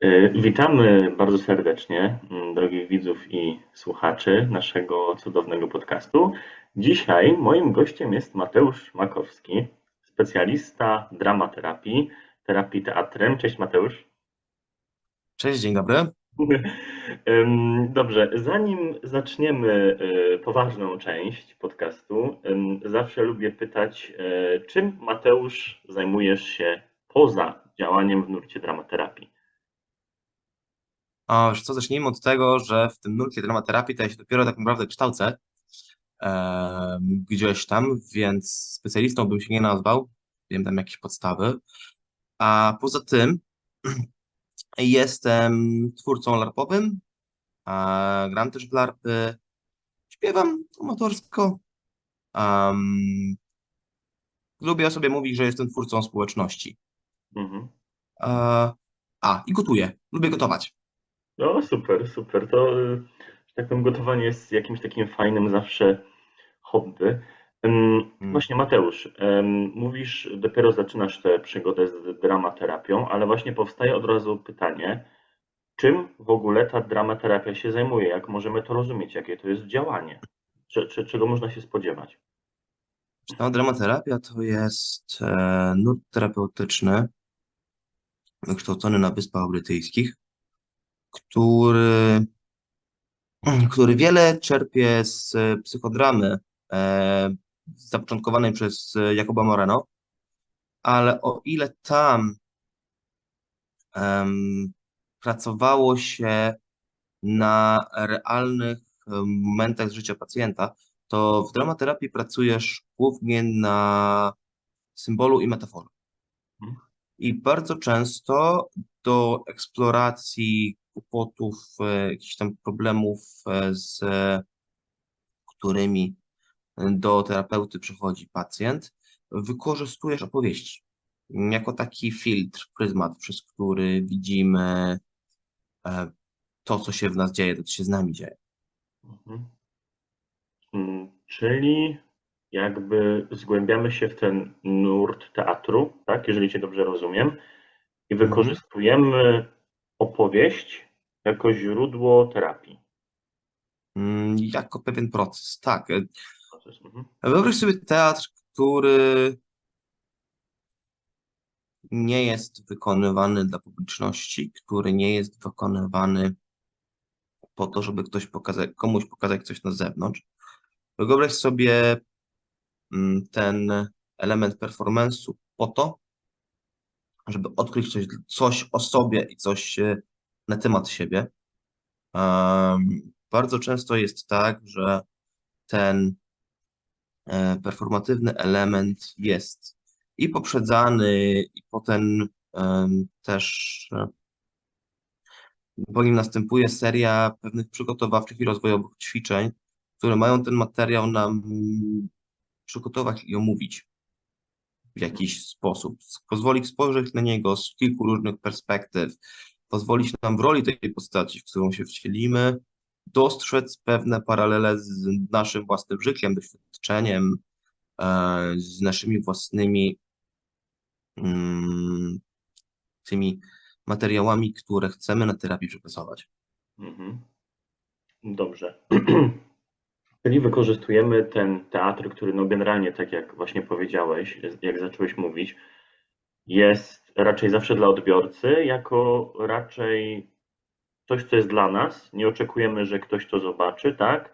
E, Witamy bardzo serdecznie, mm, drogich widzów i słuchaczy naszego cudownego podcastu. Dzisiaj moim gościem jest Mateusz Makowski, specjalista dramaterapii, terapii teatrem. Cześć Mateusz. Cześć, dzień dobry. Dobrze, zanim zaczniemy e, poważną część podcastu, zawsze lubię pytać, e, czym Mateusz zajmujesz się poza działaniem w nurcie dramaterapii? Co, zacznijmy od tego, że w tym nurcie dramaterapii to ja się dopiero tak naprawdę kształcę em, gdzieś tam, więc specjalistą bym się nie nazwał, wiem tam jakieś podstawy. A poza tym jestem twórcą larpowym, a gram też w larpy, śpiewam amatorsko. em, lubię sobie mówić, że jestem twórcą społeczności. Mhm. E, a, i gotuję, lubię gotować. No super, super. To, y, że tak powiem, gotowanie jest jakimś takim fajnym zawsze hobby. Ym, Mm. Właśnie Mateusz, ym, mówisz, dopiero zaczynasz tę przygodę z dramaterapią, ale właśnie powstaje od razu pytanie, czym w ogóle ta dramaterapia się zajmuje? Jak możemy to rozumieć? Jakie to jest działanie? Czy, czy, czego można się spodziewać? No, dramaterapia to jest e, nurt terapeutyczny wykształcony na Wyspach Brytyjskich, który, który wiele czerpie z e, psychodramy e, zapoczątkowanej przez e, Jacoba Moreno, ale o ile tam em, pracowało się na realnych momentach z życia pacjenta, to w dramaterapii pracujesz głównie na symbolu i metaforze. Mhm. I bardzo często do eksploracji kłopotów, e, jakichś tam problemów, e, z którymi do terapeuty przychodzi pacjent, wykorzystujesz opowieści jako taki filtr, pryzmat, przez który widzimy e, to, co się w nas dzieje, to, co się z nami dzieje. Mhm. Mm, Czyli jakby zgłębiamy się w ten nurt teatru, tak? Jeżeli Cię dobrze rozumiem, i Mhm. wykorzystujemy opowieść jako źródło terapii. Mm, Jako pewien proces, tak. Proces. Mhm. Wyobraź sobie teatr, który nie jest wykonywany dla publiczności, który nie jest wykonywany po to, żeby ktoś pokazać, komuś pokazać coś na zewnątrz. Wyobraź sobie mm, ten element performance'u po to, żeby odkryć coś, coś o sobie i coś na temat siebie. Bardzo często jest tak, że ten e, performatywny element jest i poprzedzany, i potem em, też e, po nim następuje seria pewnych przygotowawczych i rozwojowych ćwiczeń, które mają ten materiał nam przygotować i omówić w jakiś sposób. Pozwolić spojrzeć na niego z kilku różnych perspektyw, pozwolić nam w roli tej postaci, w którą się wcielimy, dostrzec pewne paralele z naszym własnym życiem, doświadczeniem, e, z naszymi własnymi mm, tymi materiałami, które chcemy na terapii przepracować. Mhm. Dobrze. Czyli wykorzystujemy ten teatr, który no generalnie, tak jak właśnie powiedziałeś, jak zacząłeś mówić, jest raczej zawsze dla odbiorcy, jako raczej coś, co jest dla nas. Nie oczekujemy, że ktoś to zobaczy, tak?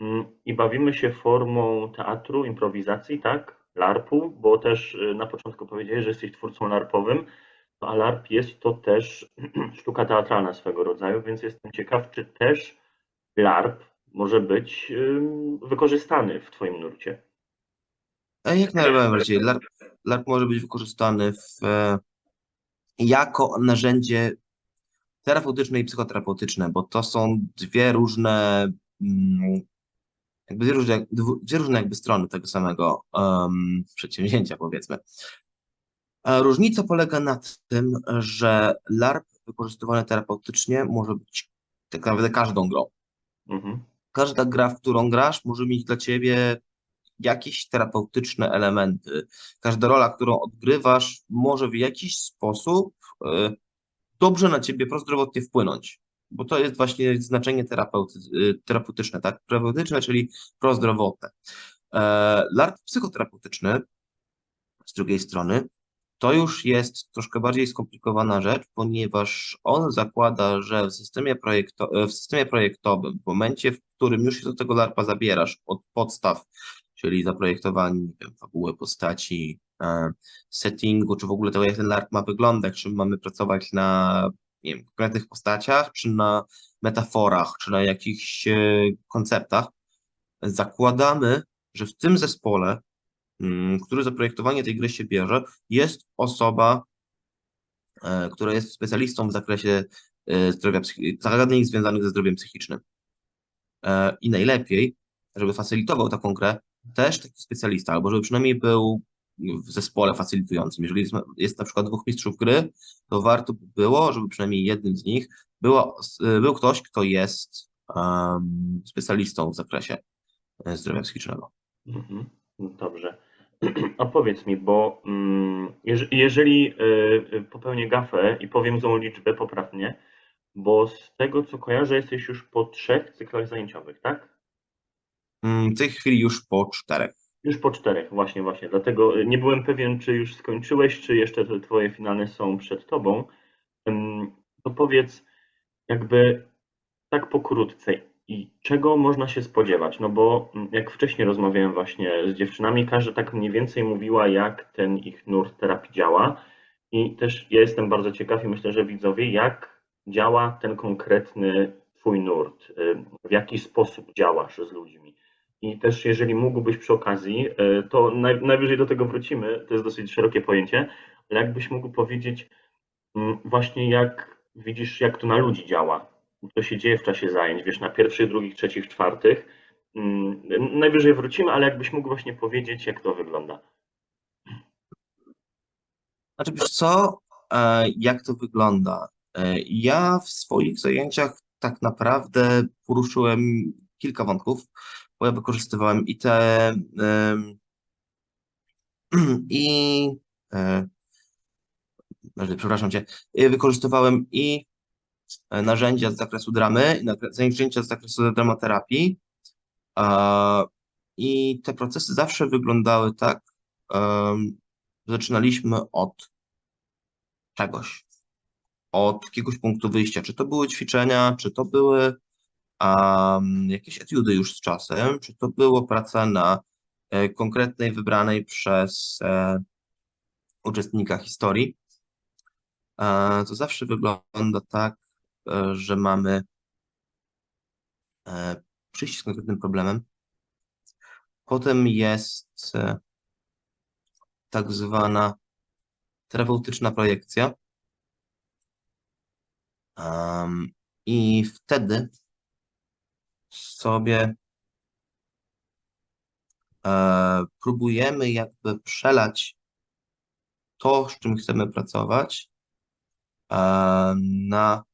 Mm, I bawimy się formą teatru, improwizacji, tak? LARP-u, bo też y, na początku powiedziałeś, że jesteś twórcą LARP-owym, no a LARP jest to też sztuka teatralna swego rodzaju, więc jestem ciekaw, czy też LARP może być wykorzystany w Twoim nurcie. A jak najbardziej. LARP, LARP może być wykorzystany w, e, jako narzędzie terapeutyczne i psychoterapeutyczne, bo to są dwie różne, mm, jakby dwie różne, dwie różne jakby strony tego samego em, przedsięwzięcia, powiedzmy. A różnica polega na tym, że LARP wykorzystywany terapeutycznie może być tak naprawdę każdą grą. Mhm. Każda gra, w którą grasz, może mieć dla ciebie jakieś terapeutyczne elementy. Każda rola, którą odgrywasz, może w jakiś sposób e, dobrze na ciebie prozdrowotnie wpłynąć, bo to jest właśnie znaczenie terapeuty, y, terapeutyczne, tak? Terapeutyczne, czyli prozdrowotne. E, LARP psychoterapeutyczny z drugiej strony to już jest troszkę bardziej skomplikowana rzecz, ponieważ on zakłada, że w systemie, projekto, w systemie projektowym, w momencie, w którym już się do tego LARPa zabierasz od podstaw, czyli zaprojektowanie nie wiem, fabuły postaci, e, settingu, czy w ogóle tego, jak ten LARP ma wyglądać, czy mamy pracować na nie wiem, konkretnych postaciach, czy na metaforach, czy na jakichś e, konceptach, zakładamy, że w tym zespole mm, który za projektowanie tej gry się bierze, jest osoba, e, która jest specjalistą w zakresie zdrowia, zagadnień związanych ze zdrowiem psychicznym. I najlepiej, żeby facylitował taką grę, też taki specjalista, albo żeby przynajmniej był w zespole facylitującym. Jeżeli jest, jest na przykład dwóch mistrzów gry, to warto by było, żeby przynajmniej jednym z nich było, był ktoś, kto jest um, specjalistą w zakresie e, zdrowia psychicznego. Mhm. No Dobrze. A powiedz mi, bo mm, jeż- jeżeli y, y, popełnię gafę i powiem złą liczbę, poprawnie, bo z tego co kojarzę, jesteś już po trzech cyklach zajęciowych, tak? Mm, W tej chwili już po czterech. Już po czterech, właśnie, właśnie. Dlatego y, nie byłem pewien, czy już skończyłeś, czy jeszcze te twoje finalne są przed tobą. To powiedz, jakby tak pokrótce, i czego można się spodziewać? No bo mm, jak wcześniej rozmawiałem właśnie z dziewczynami, każda tak mniej więcej mówiła, jak ten ich nurt terapii działa. I też ja jestem bardzo ciekaw i myślę, że widzowie, jak działa ten konkretny twój nurt, w jaki sposób działasz z ludźmi. I też jeżeli mógłbyś przy okazji, y, to naj, najwyżej do tego wrócimy, to jest dosyć szerokie pojęcie, ale jakbyś mógł powiedzieć mm, właśnie jak widzisz, jak to na ludzi działa, co się dzieje w czasie zajęć, wiesz, na pierwszych, drugich, trzecich, czwartych. Mm, Najwyżej wrócimy, ale jakbyś mógł właśnie powiedzieć, jak to wygląda. Znaczy, wiesz co, e, jak to wygląda? E, Ja w swoich zajęciach tak naprawdę poruszyłem kilka wątków, bo ja wykorzystywałem i te i e, przepraszam cię, e, wykorzystywałem i e, narzędzia z zakresu dramy, i narzędzia z zakresu dramaterapii. I te procesy zawsze wyglądały tak, zaczynaliśmy od czegoś, od jakiegoś punktu wyjścia. Czy to były ćwiczenia, czy to były um, jakieś etiudy już z czasem, czy to było praca na e, konkretnej, wybranej przez e, uczestnika historii. E, to zawsze wygląda tak, e, że mamy e, przyjście z konkretnym problemem. Potem jest e, tak zwana terapeutyczna projekcja. Um, I wtedy sobie e, próbujemy jakby przelać to, z czym chcemy pracować, e, na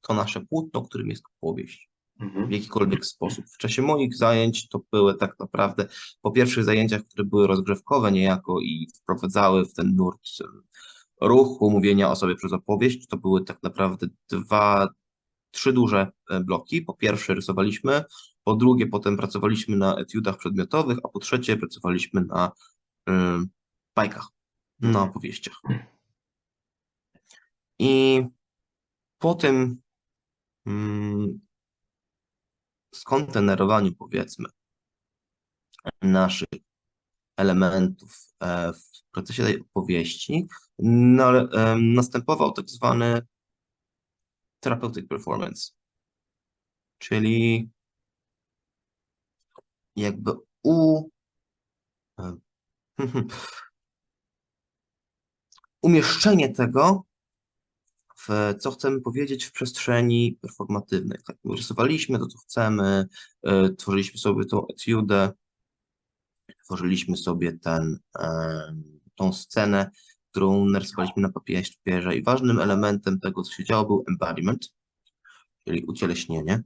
to nasze płótno, którym jest powieść w Mhm. jakikolwiek sposób. W czasie moich zajęć to były tak naprawdę po pierwszych zajęciach, które były rozgrzewkowe niejako i wprowadzały w ten nurt em, ruchu, mówienia o sobie przez opowieść, to były tak naprawdę dwa, trzy duże e, bloki. Po pierwsze rysowaliśmy, po drugie potem pracowaliśmy na etiudach przedmiotowych, a po trzecie pracowaliśmy na em, bajkach, na opowieściach. I po tym mm, skontenerowaniu, powiedzmy, naszych elementów e, w procesie tej opowieści, na, em, następował tak zwany therapeutic performance, czyli jakby u umieszczenie tego w co chcemy powiedzieć w przestrzeni performatywnej. Tak, rysowaliśmy to, co chcemy, e, tworzyliśmy sobie tą etiudę, tworzyliśmy sobie ten, e, tą scenę, którą narysowaliśmy na papierze i ważnym elementem tego, co się działo, był embodiment, czyli ucieleśnienie,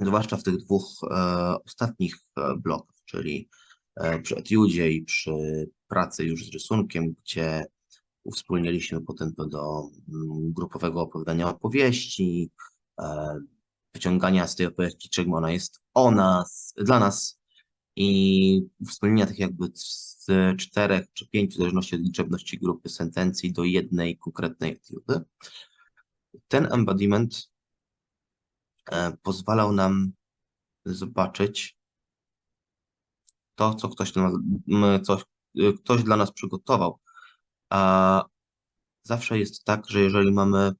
zwłaszcza w tych dwóch e, ostatnich e, blokach, czyli e, przy etiudzie i przy pracy już z rysunkiem, gdzie Uwspólniliśmy to do mm, grupowego opowiadania opowieści, e, wyciągania z tej opowieści, czym ona jest o nas, dla nas i uwspólnienia tych jakby z czterech czy pięciu, w zależności od liczebności grupy sentencji do jednej konkretnej aktywy. Ten embodiment e, pozwalał nam zobaczyć to, co ktoś dla nas, coś, ktoś dla nas przygotował. A zawsze jest tak, że jeżeli mamy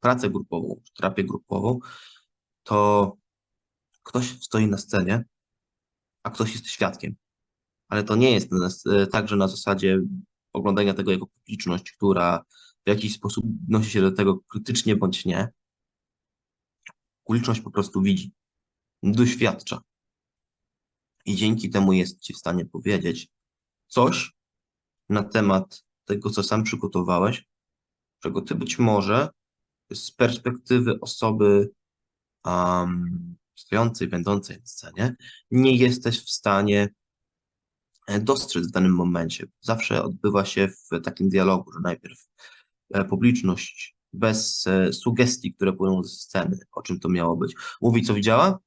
pracę grupową, terapię grupową, to ktoś stoi na scenie, a ktoś jest świadkiem. Ale to nie jest e, tak, że na zasadzie oglądania tego jako publiczność, która w jakiś sposób odnosi się do tego krytycznie bądź nie. Publiczność po prostu widzi, doświadcza. I dzięki temu jest ci w stanie powiedzieć coś na temat tego, co sam przygotowałeś, czego ty być może z perspektywy osoby um, stojącej, będącej na scenie, nie jesteś w stanie e, dostrzec w danym momencie. Zawsze odbywa się w takim dialogu, że najpierw e, publiczność bez e, sugestii, które płyną ze sceny, o czym to miało być, mówi, co widziała,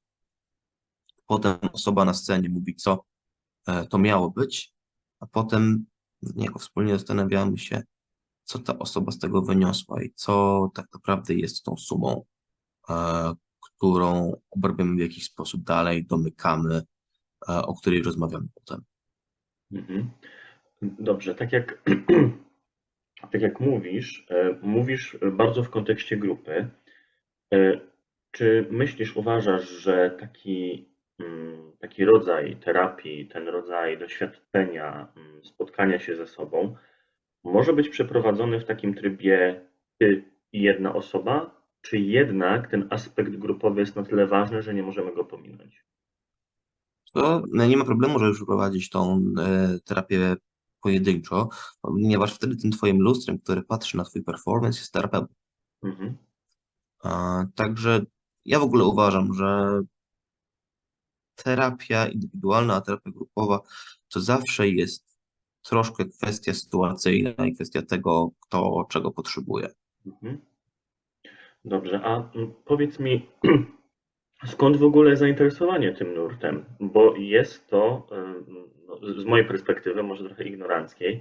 potem osoba na scenie mówi, co to miało być, a potem niego wspólnie zastanawiamy się, co ta osoba z tego wyniosła i co tak naprawdę jest tą sumą, którą obrabiamy w jakiś sposób dalej, domykamy, e, o której rozmawiamy potem. Mhm. Dobrze, tak jak, tak jak mówisz, e, mówisz bardzo w kontekście grupy. E, Czy myślisz, uważasz, że taki, mm, taki rodzaj terapii, ten rodzaj doświadczenia, mm, spotkania się ze sobą, może być przeprowadzony w takim trybie ty i jedna osoba, czy jednak ten aspekt grupowy jest na tyle ważny, że nie możemy go pominąć? To no, nie ma problemu, żeby przeprowadzić tą e, terapię pojedynczo, ponieważ wtedy tym twoim lustrem, który patrzy na twój performance jest terapeuta. Mhm. Także ja w ogóle uważam, że terapia indywidualna, a terapia grupowa to zawsze jest troszkę kwestia sytuacyjna i kwestia tego, kto czego potrzebuje. Mhm. Dobrze, a mm, powiedz mi, skąd w ogóle zainteresowanie tym nurtem? Bo jest to, ym, no, z mojej perspektywy, może trochę ignoranckiej,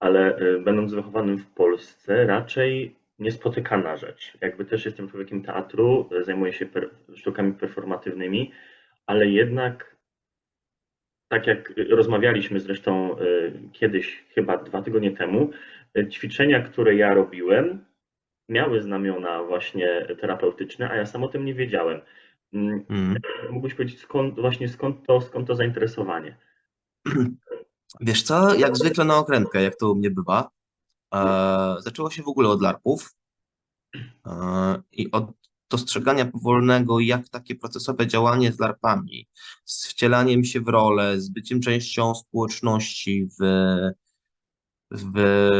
ale y, będąc wychowanym w Polsce, raczej niespotykana rzecz. Jakby też jestem człowiekiem teatru, y, zajmuję się per, sztukami performatywnymi, ale jednak, tak jak y, rozmawialiśmy zresztą y, kiedyś, chyba dwa tygodnie temu, y, ćwiczenia, które ja robiłem, miały znamiona właśnie terapeutyczne, a ja sam o tym nie wiedziałem. Mm, Mm. Mógłbyś powiedzieć, skąd właśnie skąd to, skąd to zainteresowanie? Wiesz co, jak zwykle na okrętkę, jak to u mnie bywa, e, zaczęło się w ogóle od larpów e, i od dostrzegania powolnego, jak takie procesowe działanie z larpami, z wcielaniem się w rolę, z byciem częścią społeczności, w, w,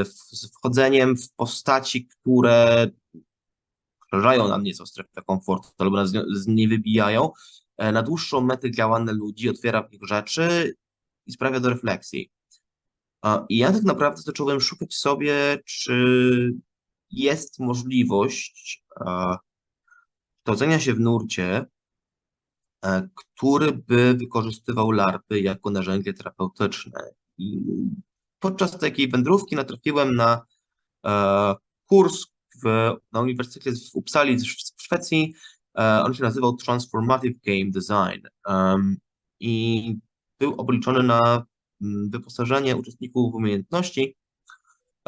z wchodzeniem w postaci, które wrażają na nieco strefę komfortu albo nas z niej wybijają, e, na dłuższą metę działane ludzi, otwiera w nich rzeczy i sprawia do refleksji. I ja tak naprawdę zacząłem szukać sobie, czy jest możliwość e, kształcenia się w nurcie, e, który by wykorzystywał larpy jako narzędzie terapeutyczne. I podczas takiej wędrówki natrafiłem na e, kurs w, na Uniwersytecie w Uppsali w Szwecji. E, on się nazywał Transformative Game Design i był obliczony na mm, wyposażenie uczestników w umiejętności,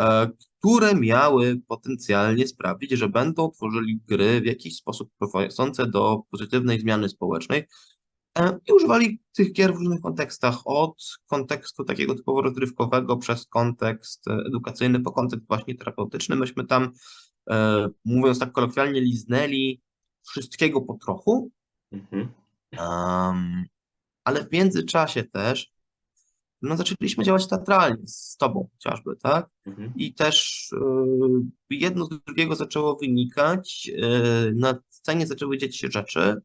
e, które miały potencjalnie sprawić, że będą tworzyli gry w jakiś sposób prowadzące do pozytywnej zmiany społecznej i używali tych gier w różnych kontekstach, od kontekstu takiego typowo rozrywkowego przez kontekst e, edukacyjny po kontekst właśnie terapeutyczny. Myśmy tam, e, mówiąc tak kolokwialnie, liznęli wszystkiego po trochu, Mhm. Em, ale w międzyczasie też no, zaczęliśmy działać teatralnie z tobą chociażby, tak? Mhm. I też y, jedno z drugiego zaczęło wynikać, y, na scenie zaczęły dziać się rzeczy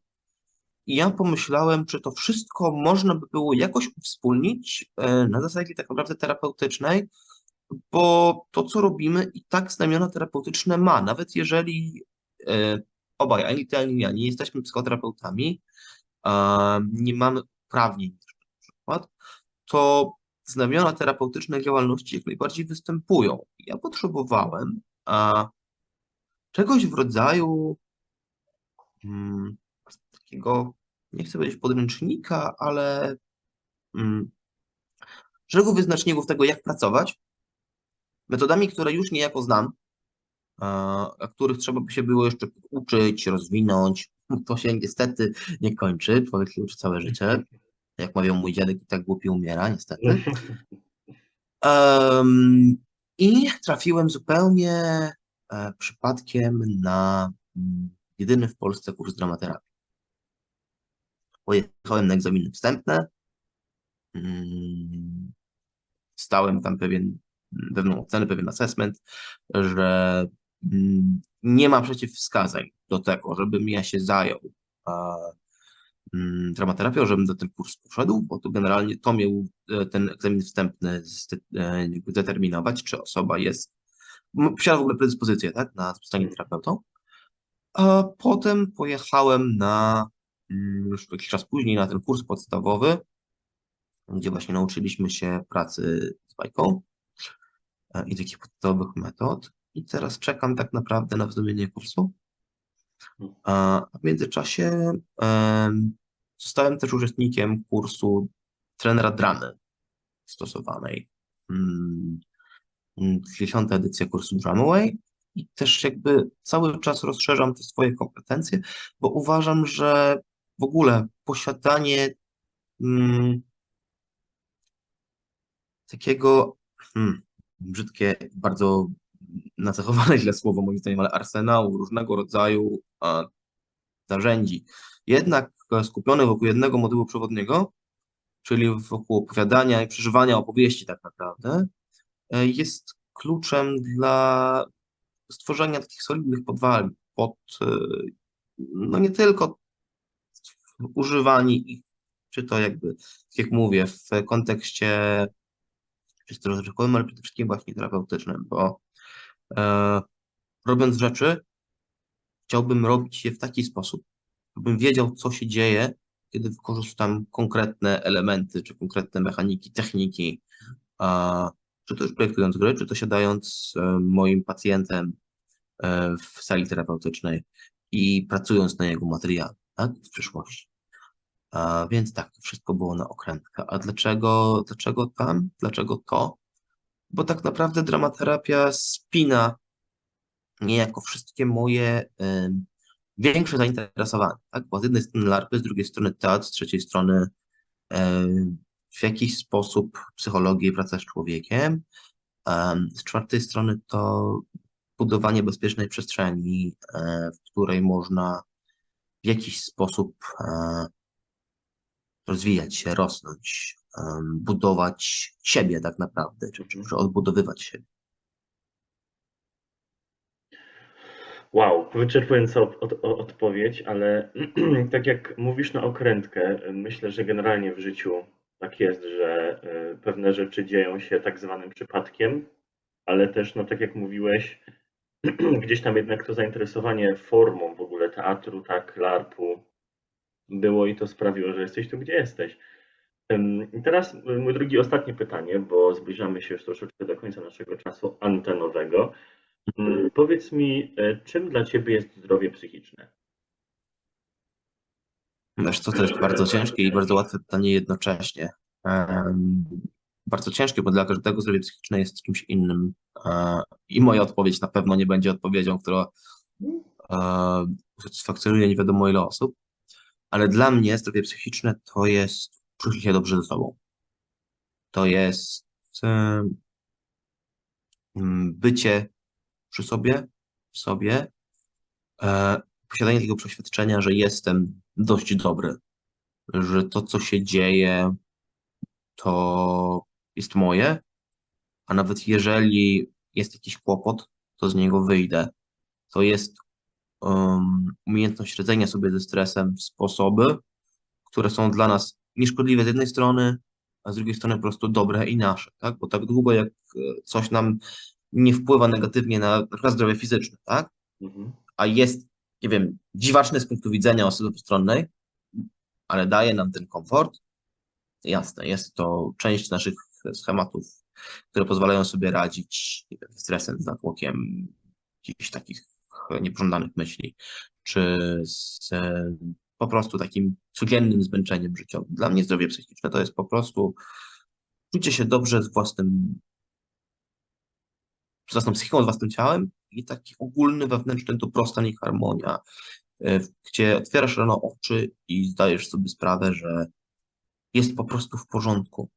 i ja pomyślałem, czy to wszystko można by było jakoś uwspólnić y, na zasadzie tak naprawdę terapeutycznej, bo to, co robimy, i tak znamiona terapeutyczne ma. Nawet jeżeli e, obaj, ani ty, ani ja, nie jesteśmy psychoterapeutami, nie mamy uprawnień na przykład, to znamiona terapeutyczne działalności jak najbardziej występują. Ja potrzebowałem czegoś w rodzaju mm, takiego, nie chcę powiedzieć podręcznika, ale mm, szeregu wyznaczników tego, jak pracować, metodami, które już niejako znam, a których trzeba by się było jeszcze uczyć, rozwinąć. To się niestety nie kończy, człowiek się uczy całe życie. Jak mawiał mój dziadek, i tak głupi umiera, niestety. Em, I trafiłem zupełnie e, przypadkiem na mm, jedyny w Polsce kurs dramaterapii. Pojechałem na egzaminy wstępne. mm, Stałem tam pewien, pewną ocenę, pewien assessment, że mm, nie ma przeciwwskazań do tego, żebym ja się zajął e, mm, dramaterapią, żebym do ten kurs poszedł, bo to generalnie to miał e, ten egzamin wstępny zde- e, zdeterminować, czy osoba jest, posiada w ogóle predyspozycję, tak, na zostanie terapeutą. A potem pojechałem na, już jakiś czas później, na ten kurs podstawowy, gdzie właśnie nauczyliśmy się pracy z bajką e, i takich podstawowych metod. I teraz czekam tak naprawdę na wznowienie kursu. A w międzyczasie em, zostałem też uczestnikiem kursu trenera dramy stosowanej. Mm, mm, Dziesiąta edycja kursu Dramaway i też jakby cały czas rozszerzam te swoje kompetencje, bo uważam, że w ogóle posiadanie mm, takiego hmm, brzydkie, bardzo nacechowane źle słowo moim zdaniem, ale arsenału różnego rodzaju a, narzędzi, jednak e, skupionych wokół jednego modułu przewodniego, czyli wokół opowiadania i przeżywania opowieści tak naprawdę, e, jest kluczem dla stworzenia takich solidnych podwalin pod, e, no nie tylko używanie ich, czy to jakby, tak jak mówię, w kontekście czysto rozrywkowym, ale przede wszystkim właśnie terapeutycznym, bo e, robiąc rzeczy, chciałbym robić je w taki sposób, żebym wiedział, co się dzieje, kiedy wykorzystam konkretne elementy, czy konkretne mechaniki, techniki, a, czy to już projektując gry, czy to siadając e, moim pacjentem e, w sali terapeutycznej i pracując na jego materiale, tak, w przyszłości. A, więc tak, to wszystko było na okrętkę. A dlaczego, dlaczego tam? Dlaczego to? Bo tak naprawdę dramaterapia spina niejako wszystkie moje em, większe zainteresowania, tak? Bo z jednej strony larpy, z drugiej strony teatr, z trzeciej strony em, w jakiś sposób psychologię i praca z człowiekiem, em, z czwartej strony to budowanie bezpiecznej przestrzeni, e, w której można jakiś sposób e, rozwijać się, rosnąć, em, budować siebie tak naprawdę, czy, czy, odbudowywać siebie. Wow, wyczerpująca od, od, odpowiedź, ale tak jak mówisz na okrętkę, myślę, że generalnie w życiu tak jest, że y, pewne rzeczy dzieją się tak zwanym przypadkiem, ale też, no tak jak mówiłeś, gdzieś tam jednak to zainteresowanie formą w ogóle teatru, tak, larpu było i to sprawiło, że jesteś tu, gdzie jesteś. I teraz y, mój drugi, ostatnie pytanie, bo zbliżamy się już troszeczkę do końca naszego czasu antenowego. Mm, Powiedz mi, e, czym dla Ciebie jest zdrowie psychiczne? Wiesz, co to jest bardzo ciężkie i bardzo łatwe pytanie jednocześnie. Bardzo ciężkie, bo dla każdego zdrowie psychiczne jest czymś innym. E, I moja odpowiedź na pewno nie będzie odpowiedzią, która e, usatysfakcjonuje nie wiadomo ile osób. Ale dla mnie zdrowie psychiczne to jest czuć się dobrze ze sobą. To jest mm, bycie przy sobie, w sobie, e, posiadanie tego przeświadczenia, że jestem dość dobry, że to, co się dzieje, to jest moje, a nawet jeżeli jest jakiś kłopot, to z niego wyjdę. To jest umiejętność radzenia sobie ze stresem w sposoby, które są dla nas nieszkodliwe z jednej strony, a z drugiej strony po prostu dobre i nasze, tak? Bo tak długo jak e, coś nam nie wpływa negatywnie na na zdrowie fizyczne, tak? Mhm. A jest, nie wiem, dziwaczny z punktu widzenia osoby postronnej, ale daje nam ten komfort, jasne, jest to część naszych schematów, które pozwalają sobie radzić wiem, stresem, z natłokiem jakichś takich niepożądanych myśli, czy z e, po prostu takim codziennym zmęczeniem życiowym. Dla mnie zdrowie psychiczne to jest po prostu czucie się dobrze z własnym, z własną psychiką, z własnym ciałem i taki ogólny wewnętrzny dobrostan i harmonia, e, gdzie otwierasz rano oczy i zdajesz sobie sprawę, że jest po prostu w porządku.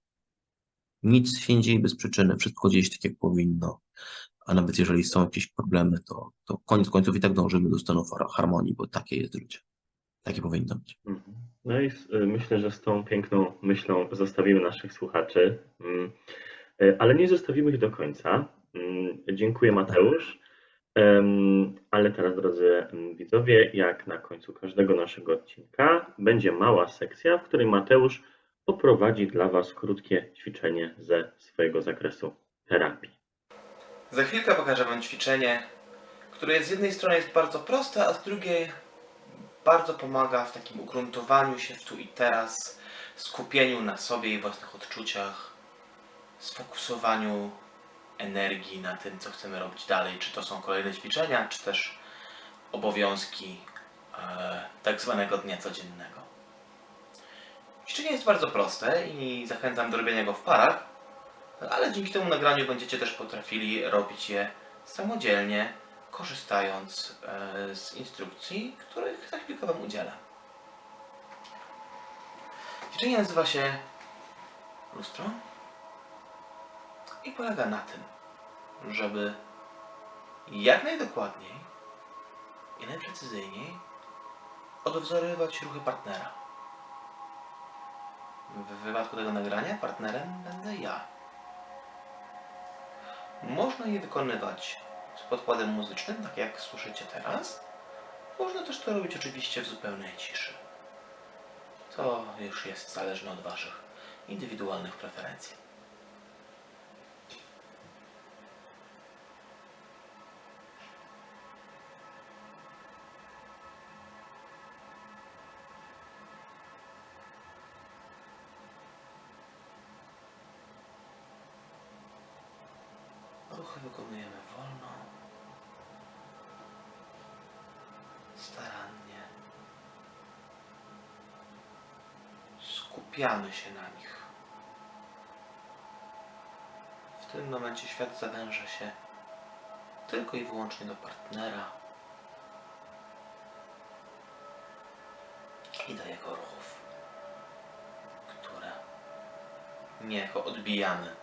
Nic się nie dzieje bez przyczyny, wszystko dzieje się tak, jak powinno. A nawet jeżeli są jakieś problemy, to, to koniec końców i tak dążymy do stanu har- harmonii, bo takie jest życie. Takie powinno być. Mhm. No i y, myślę, że z tą piękną myślą zostawimy naszych słuchaczy, Mm, y, ale nie zostawimy ich do końca. Mm, Dziękuję Mateusz. Em, Ale teraz, drodzy mm, widzowie, jak na końcu każdego naszego odcinka, będzie mała sekcja, w której Mateusz poprowadzi dla Was krótkie ćwiczenie ze swojego zakresu terapii. Za chwilkę pokażę Wam ćwiczenie, które z jednej strony jest bardzo proste, a z drugiej bardzo pomaga w takim ugruntowaniu się w tu i teraz, skupieniu na sobie i własnych odczuciach, sfokusowaniu energii na tym, co chcemy robić dalej. Czy to są kolejne ćwiczenia, czy też obowiązki e, tak zwanego dnia codziennego. Ćwiczenie jest bardzo proste i zachęcam do robienia go w parach, ale dzięki temu nagraniu będziecie też potrafili robić je samodzielnie, korzystając e, z instrukcji, których za chwilkę Wam udzielę. Ćwiczenie nazywa się lustro i polega na tym, żeby jak najdokładniej i najprecyzyjniej odwzorowywać ruchy partnera. W wypadku tego nagrania partnerem będę ja. Można je wykonywać z podkładem muzycznym, tak jak słyszycie teraz. Można też to robić oczywiście w zupełnej ciszy. To już jest zależne od Waszych indywidualnych preferencji. Ruchy wykonujemy wolno, starannie. Skupiamy się na nich. W tym momencie świat zawęża się tylko i wyłącznie do partnera i do jego ruchów, które niejako odbijamy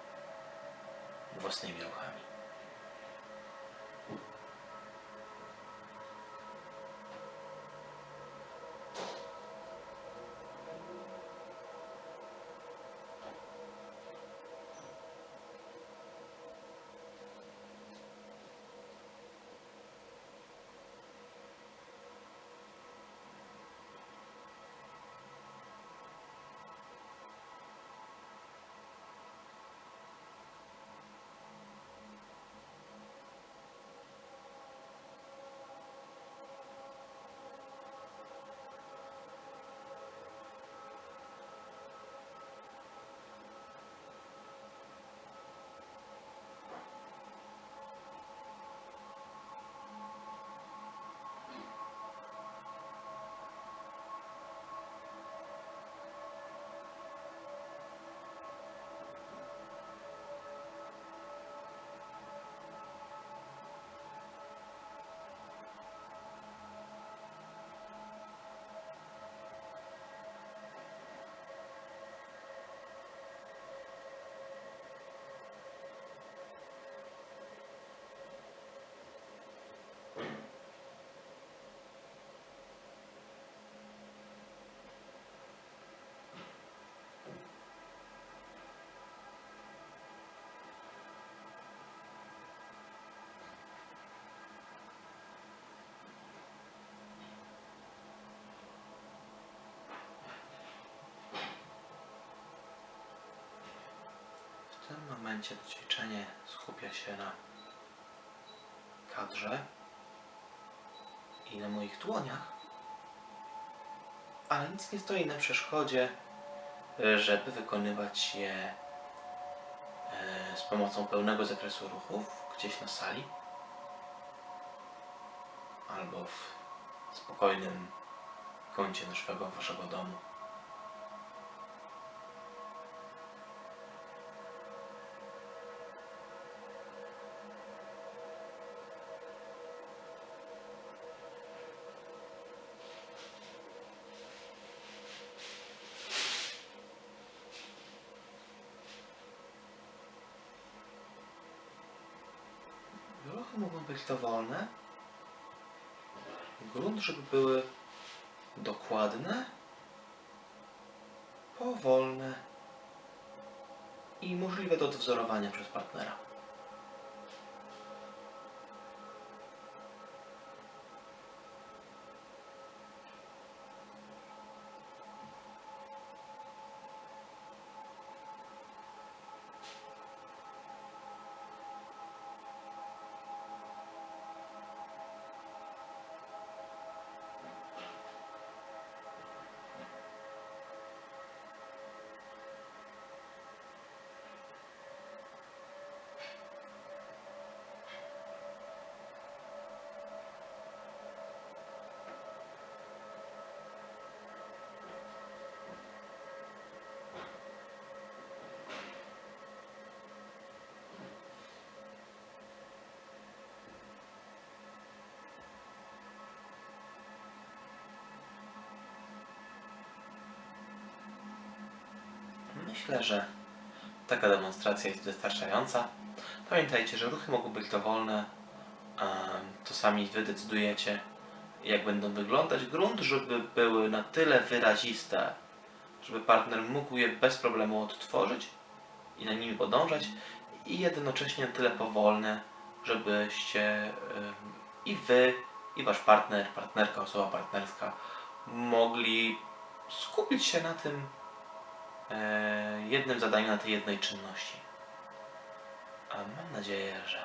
własnymi ruchami. Momencie to ćwiczenie skupia się na kadrze i na moich dłoniach, ale nic nie stoi na przeszkodzie, żeby wykonywać je e, z pomocą pełnego zakresu ruchów gdzieś na sali albo w spokojnym kącie naszego waszego domu. Być dowolne. Grunt, żeby były dokładne, powolne i możliwe do odwzorowania przez partnera. Myślę, że taka demonstracja jest wystarczająca. Pamiętajcie, że ruchy mogą być dowolne. To sami wy decydujecie, jak będą wyglądać. Grunt, żeby były na tyle wyraziste, żeby partner mógł je bez problemu odtworzyć i na nimi podążać i jednocześnie na tyle powolne, żebyście em, i wy, i wasz partner, partnerka, osoba partnerska mogli skupić się na tym, jednym zadaniu na tej jednej czynności. A mam nadzieję, że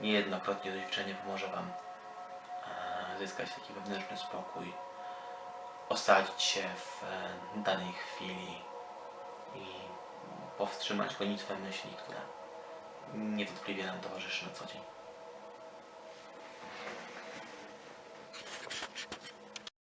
niejednokrotnie to ćwiczenie pomoże Wam e, zyskać taki wewnętrzny spokój, osadzić się w e, danej chwili i powstrzymać gonitwę myśli, która niewątpliwie nam towarzyszy na co dzień.